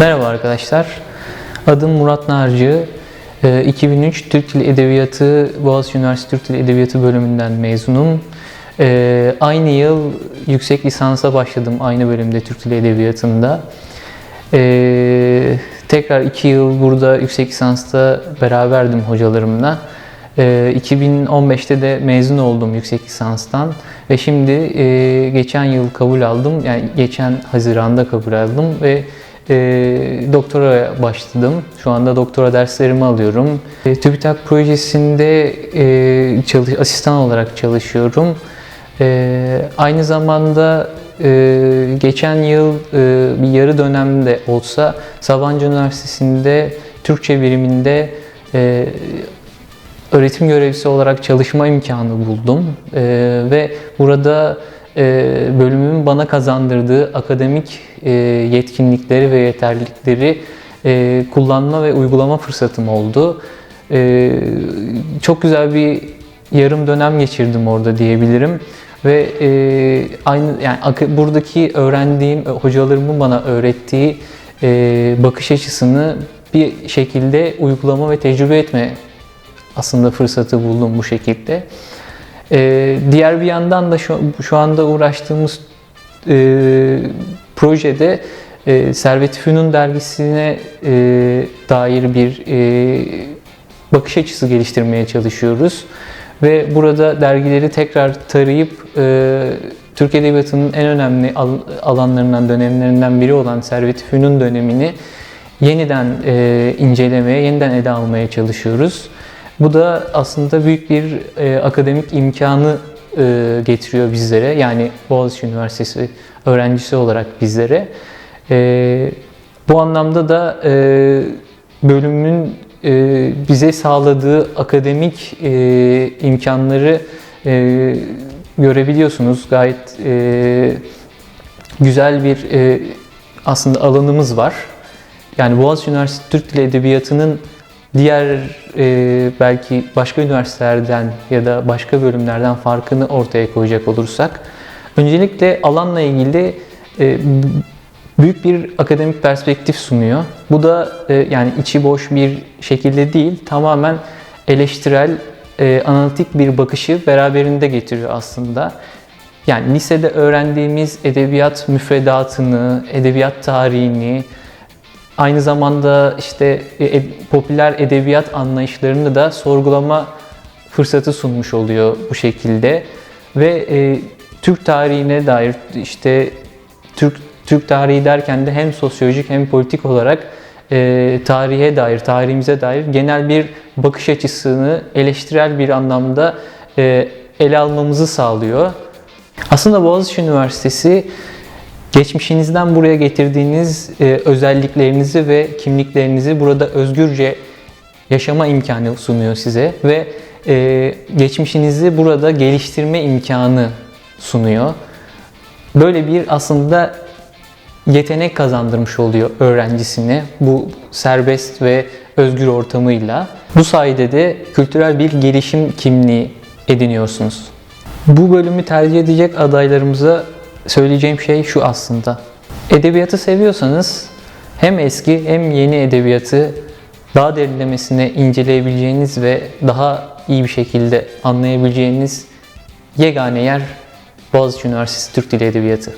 Merhaba arkadaşlar. Adım Murat Narcı. Ee, 2003 Türk Dili Edebiyatı Boğaziçi Üniversitesi Türk Dili Edebiyatı bölümünden mezunum. Ee, Aynı yıl yüksek lisansa başladım aynı bölümde Türk Dili Edebiyatı'nda. Ee, Tekrar iki yıl burada yüksek lisansta beraberdim hocalarımla. Ee, 2015'te de mezun oldum yüksek lisanstan ve şimdi e, geçen yıl kabul aldım. Yani geçen Haziran'da kabul aldım ve e, doktora başladım. Şu anda doktora derslerimi alıyorum. E, TÜBİTAK projesinde e, çalış, asistan olarak çalışıyorum. E, aynı zamanda e, geçen yıl e, bir yarı dönemde olsa Sabancı Üniversitesi'nde Türkçe biriminde e, öğretim görevlisi olarak çalışma imkanı buldum E, ve burada bölümümün bana kazandırdığı akademik e, yetkinlikleri ve yeterlilikleri e, kullanma ve uygulama fırsatım oldu. E, çok güzel bir yarım dönem geçirdim orada diyebilirim ve e, aynı yani ak- buradaki öğrendiğim hocalarımın bana öğrettiği e, bakış açısını bir şekilde uygulama ve tecrübe etme aslında fırsatı buldum bu şekilde. Ee, diğer bir yandan da şu, şu anda uğraştığımız e, projede e, Servet Fünun dergisine e, dair bir e, bakış açısı geliştirmeye çalışıyoruz. Ve burada dergileri tekrar tarayıp e, Türk Edebiyatı'nın en önemli al- alanlarından, dönemlerinden biri olan Servet Fünun dönemini yeniden e, incelemeye, yeniden ele almaya çalışıyoruz. Bu da aslında büyük bir e, akademik imkanı e, getiriyor bizlere. Yani Boğaziçi Üniversitesi öğrencisi olarak bizlere. E, bu anlamda da e, bölümün e, bize sağladığı akademik e, imkanları e, görebiliyorsunuz. Gayet e, güzel bir e, aslında alanımız var. Yani Boğaziçi Üniversitesi Türk Dili Edebiyatı'nın diğer e, belki başka üniversitelerden ya da başka bölümlerden farkını ortaya koyacak olursak öncelikle alanla ilgili e, büyük bir akademik perspektif sunuyor. Bu da e, yani içi boş bir şekilde değil, tamamen eleştirel, e, analitik bir bakışı beraberinde getiriyor aslında. Yani lisede öğrendiğimiz edebiyat müfredatını, edebiyat tarihini, aynı zamanda işte e, popüler edebiyat anlayışlarını da sorgulama fırsatı sunmuş oluyor bu şekilde ve e, Türk tarihine dair işte Türk Türk tarihi derken de hem sosyolojik hem politik olarak e, tarihe dair, tarihimize dair genel bir bakış açısını eleştirel bir anlamda e, ele almamızı sağlıyor. Aslında Boğaziçi Üniversitesi geçmişinizden buraya getirdiğiniz e, özelliklerinizi ve kimliklerinizi burada özgürce yaşama imkanı sunuyor size ve e, geçmişinizi burada geliştirme imkanı sunuyor. Böyle bir aslında yetenek kazandırmış oluyor öğrencisine bu serbest ve özgür ortamıyla. Bu sayede de kültürel bir gelişim kimliği ediniyorsunuz. Bu bölümü tercih edecek adaylarımıza söyleyeceğim şey şu aslında. Edebiyatı seviyorsanız hem eski hem yeni edebiyatı daha derinlemesine inceleyebileceğiniz ve daha iyi bir şekilde anlayabileceğiniz yegane yer Boğaziçi Üniversitesi Türk Dili Edebiyatı.